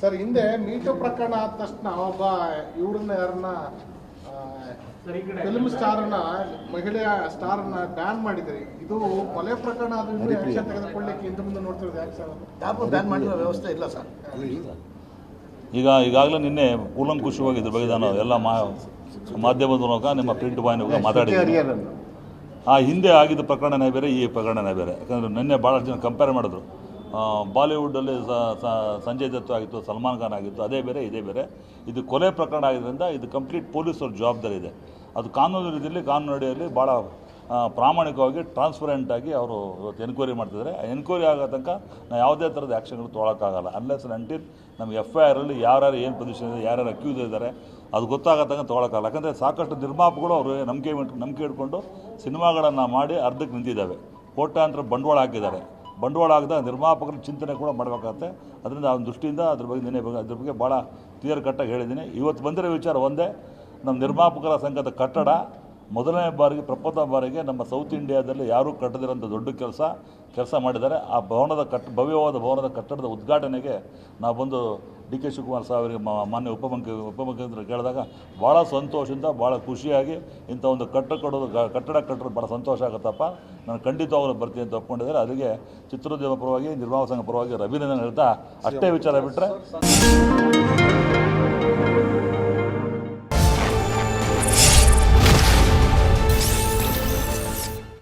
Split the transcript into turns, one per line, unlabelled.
Sir ಹಿಂದೆ meet ಪ್ರಕರಣ ಆದ ತಕ್ಷಣ ಒಬ್ಬ ಇವ್ರನ್ನ ಯಾರನ್ನ ಫಿಲ್ಮ್ ಸ್ಟಾರ್ನ ಮಹಿಳೆಯ ಸ್ಟಾರ್ನ ಬ್ಯಾನ್ ಮಾಡಿದ್ರಿ. ಇದು ಕೊಲೆ ಪ್ರಕರಣ ಅದು ಆಕ್ಷನ್ ತೆಗೆದುಕೊಳ್ಳಿಕ್ಕೆ ಹಿಂದೆ ಮುಂದೆ ನೋಡ್ತಿರೋದು ಯಾಕೆ ಸರ್
ಬ್ಯಾನ್ ಮಾಡಿರೋ ವ್ಯವಸ್ಥೆ ಇಲ್ಲ ಸರ್.
ಈಗ ಈಗಾಗಲೇ ನಿನ್ನೆ ಕೂಲಂಕುಷವಾಗಿ ಇದ್ರ ಬಗ್ಗೆ ನಾನು ಎಲ್ಲ ಮಾ ಮಾಧ್ಯಮದ ಮೂಲಕ ನಿಮ್ಮ ಪ್ರಿಂಟ್ ಬಾಯ್ ಮೂಲಕ ಮಾತಾಡಿದ್ದೀನಿ ಆ ಹಿಂದೆ ಆಗಿದ್ದ ಪ್ರಕರಣನೇ ಬೇರೆ ಈ ಪ್ರಕರಣನೇ ಬೇರೆ. ಯಾಕಂದರೆ ನಿನ್ನೆ ಭಾಳಷ್ಟು ಜನ ಕಂಪೇರ್ ಮಾಡಿದ್ರು. ಸ- ಸಂಜಯ್ ದತ್ತು ಆಗಿತ್ತು, ಸಲ್ಮಾನ್ ಖಾನ್ ಆಗಿತ್ತು, ಅದೇ ಬೇರೆ, ಇದೇ ಬೇರೆ. ಇದು ಕೊಲೆ ಪ್ರಕರಣ ಆಗಿದ್ದರಿಂದ ಇದು ಕಂಪ್ಲೀಟ್ ಪೊಲೀಸರ ಜವಾಬ್ದಾರಿ ಇದೆ. ಅದು ಕಾನೂನು ರೀತಿಯಲ್ಲಿ, ಕಾನೂನು ಅಡಿಯಲ್ಲಿ ಭಾಳ ಪ್ರಾಮಾಣಿಕವಾಗಿ ಟ್ರಾನ್ಸ್ಪರೆಂಟಾಗಿ ಅವರು ಇವತ್ತು ಎನ್ಕ್ವೈರಿ ಮಾಡ್ತಿದ್ದಾರೆ. ಎನ್ಕ್ವೈರಿ ಆಗೋ ತನಕ ನಾವು ಯಾವುದೇ ಥರದ ಆ್ಯಕ್ಷನ್ಗಳು ತೊಗೊಳಕ್ಕಾಗಲ್ಲ. ಅನ್ಲೆಸ್ ಅಂಟಿಲ್ ನಮಗೆ ಎಫ್ ಐ ಆರಲ್ಲಿ ಯಾರ್ಯಾರು ಏನು ಪೊಸಿಷನ್ ಇದೆ, ಯಾರ್ಯಾರು ಅಕ್ಯೂಸ್ ಇದ್ದಾರೆ, ಅದು ಗೊತ್ತಾಗೋ ತನಕ ತೊಗೊಳಕ್ಕಾಗಲ್ಲ. ಯಾಕಂದರೆ ಸಾಕಷ್ಟು ನಿರ್ಮಾಪಗಳು ಅವರು ನಂಬಿಕೆ ನಂಬಿಕೆ ಇಟ್ಕೊಂಡು ಸಿನಿಮಾಗಳನ್ನು ಮಾಡಿ ಅರ್ಧಕ್ಕೆ ನಿಂತಿದ್ದಾವೆ. ಕೋಟ್ಯಾಂತರ ಬಂಡವಾಳ ಹಾಕಿದ್ದಾರೆ. ಬಂಡವಾಳ ಆಗದ, ನಿರ್ಮಾಪಕರ ಚಿಂತನೆ ಕೂಡ ಮಾಡಬೇಕಾಗತ್ತೆ. ಅದರಿಂದ ಅವನ ದೃಷ್ಟಿಯಿಂದ ಅದ್ರ ಬಗ್ಗೆ ನಿನ್ನೆ ಬಗ್ಗೆ ಅದ್ರ ಬಗ್ಗೆ ಭಾಳ ಕ್ಲಿಯರ್ ಕಟ್ಟಾಗಿ ಹೇಳಿದ್ದೀನಿ. ಇವತ್ತು ಬಂದಿರೋ ವಿಚಾರ ಒಂದೇ. ನಮ್ಮ ನಿರ್ಮಾಪಕರ ಸಂಘದ ಕಟ್ಟಡ ಮೊದಲನೇ ಬಾರಿಗೆ ಪ್ರಪ್ರಥಮ ಬಾರಿಗೆ ನಮ್ಮ ಸೌತ್ ಇಂಡಿಯಾದಲ್ಲಿ ಯಾರೂ ಕಟ್ಟದಿರೋಂಥ ದೊಡ್ಡ ಕೆಲಸ ಕೆಲಸ ಮಾಡಿದ್ದಾರೆ. ಆ ಭವನದ ಕಟ್ಟ ಭವ್ಯವಾದ ಭವನದ ಕಟ್ಟಡದ ಉದ್ಘಾಟನೆಗೆ ನಾವು ಬಂದು ಡಿ ಕೆ ಶಿವಕುಮಾರ್ ಸಾಹೇಬರಿಗೆ ಮಾನ್ಯ ಉಪಮುಖ್ಯ ಉಪಮುಖ್ಯಮಂತ್ರಿ ಕೇಳಿದಾಗ ಭಾಳ ಸಂತೋಷದಿಂದ, ಭಾಳ ಖುಷಿಯಾಗಿ ಇಂಥ ಒಂದು ಕಟ್ಟ ಕೊಡೋದು ಕಟ್ಟಡ ಕಟ್ಟೋದು ಭಾಳ ಸಂತೋಷ ಆಗುತ್ತಪ್ಪ. ನಾನು ಖಂಡಿತವಾಗಲೂ ಬರ್ತೀನಿ ಅಂತ ಒಪ್ಕೊಂಡಿದ್ದಾರೆ. ಅದಕ್ಕೆ ಚಿತ್ರೋದ್ಯಮ ಪರವಾಗಿ, ನಿರ್ಮಾಣ ಸಂಘ ಪರವಾಗಿ ಅಭಿನಂದನೆ ಹೇಳ್ತಾ ಅಷ್ಟೇ ವಿಚಾರ ಬಿಟ್ಟರೆ